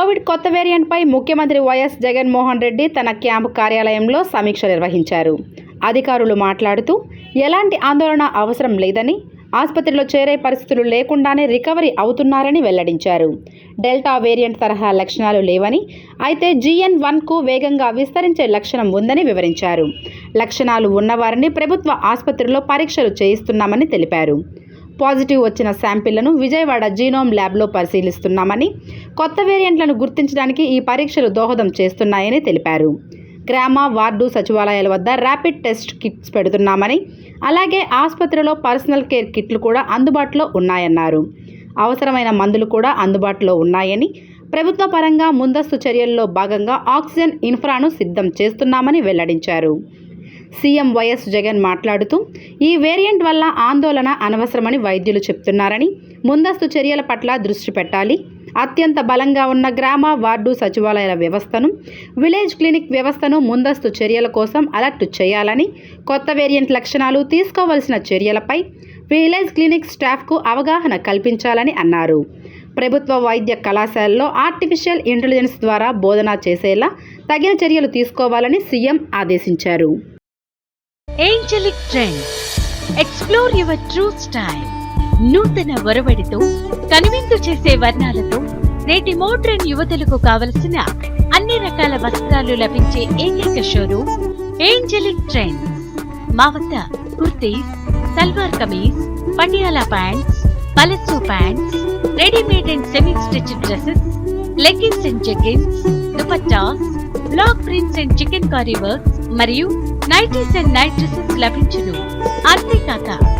Covid కొత్త వేరియంట్పై ముఖ్యమంత్రి YS Jaganmohan Reddy తన క్యాంపు కార్యాలయంలో సమీక్ష నిర్వహించారు. అధికారులు మాట్లాడుతూ ఎలాంటి ఆందోళన అవసరం లేదని ఆసుపత్రిలో చేరే పరిస్థితులు లేకుండానే రికవరీ అవుతున్నారని వెల్లడించారు. డెల్టా వేరియంట్ తరహా లక్షణాలు లేవని అయితే జిఎన్ వన్కు వేగంగా విస్తరించే లక్షణం ఉందని వివరించారు. లక్షణాలు ఉన్నవారిని ప్రభుత్వ ఆసుపత్రిలో పరీక్షలు చేయిస్తున్నామని తెలిపారు. పాజిటివ్ వచ్చిన శాంపిళ్ళను విజయవాడ జీనోమ్ ల్యాబ్లో పరిశీలిస్తున్నామని కొత్త వేరియంట్లను గుర్తించడానికి ఈ పరీక్షలు దోహదం చేస్తున్నాయని తెలిపారు. గ్రామ వార్డు సచివాలయాల వద్ద ర్యాపిడ్ టెస్ట్ కిట్స్ పెడుతున్నామని అలాగే ఆసుపత్రిలో పర్సనల్ కేర్ కిట్లు కూడా అందుబాటులో ఉన్నాయన్నారు. అవసరమైన మందులు కూడా అందుబాటులో ఉన్నాయని ప్రభుత్వ పరంగా ముందస్తు చర్యల్లో భాగంగా ఆక్సిజన్ ఇన్ఫ్రాను సిద్ధం చేస్తున్నామని వెల్లడించారు. సీఎం వైఎస్ జగన్ మాట్లాడుతూ ఈ వేరియంట్ వల్ల ఆందోళన అనవసరమని వైద్యులు చెప్తున్నారని ముందస్తు చర్యల పట్ల దృష్టి పెట్టాలి అత్యంత బలంగా ఉన్న గ్రామ వార్డు సచివాలయాల వ్యవస్థను విలేజ్ క్లినిక్ వ్యవస్థను ముందస్తు చర్యల కోసం అలర్ట్ చేయాలని కొత్త వేరియంట్ లక్షణాలు తీసుకోవలసిన చర్యలపై విలేజ్ క్లినిక్ స్టాఫ్కు అవగాహన కల్పించాలని అన్నారు. ప్రభుత్వ వైద్య కళాశాలలో ఆర్టిఫిషియల్ ఇంటెలిజెన్స్ ద్వారా బోధన చేసేలా తగిన చర్యలు తీసుకోవాలని సీఎం ఆదేశించారు. Angelic trend explore your true style నూతన ఒరవడితో కనువిందు చేసే వర్ణాలతో నేటి మోడ్రన్ యువతులకు కావలసిన అన్ని రకాల వస్త్రాలు లభించే ఏకైక షోరూమ్ ఏంజలిక్ ట్రెండ్ మా వద్ద kurtis salwar kameez Patiala pants palazzo pants readymade and semi stitch dresses leggings and jeggings dupattas block prints and chikankari works మరియు నైటీస్ అండ్ నైట్ డ్రెస్సెస్ లభించును. అంతేకాక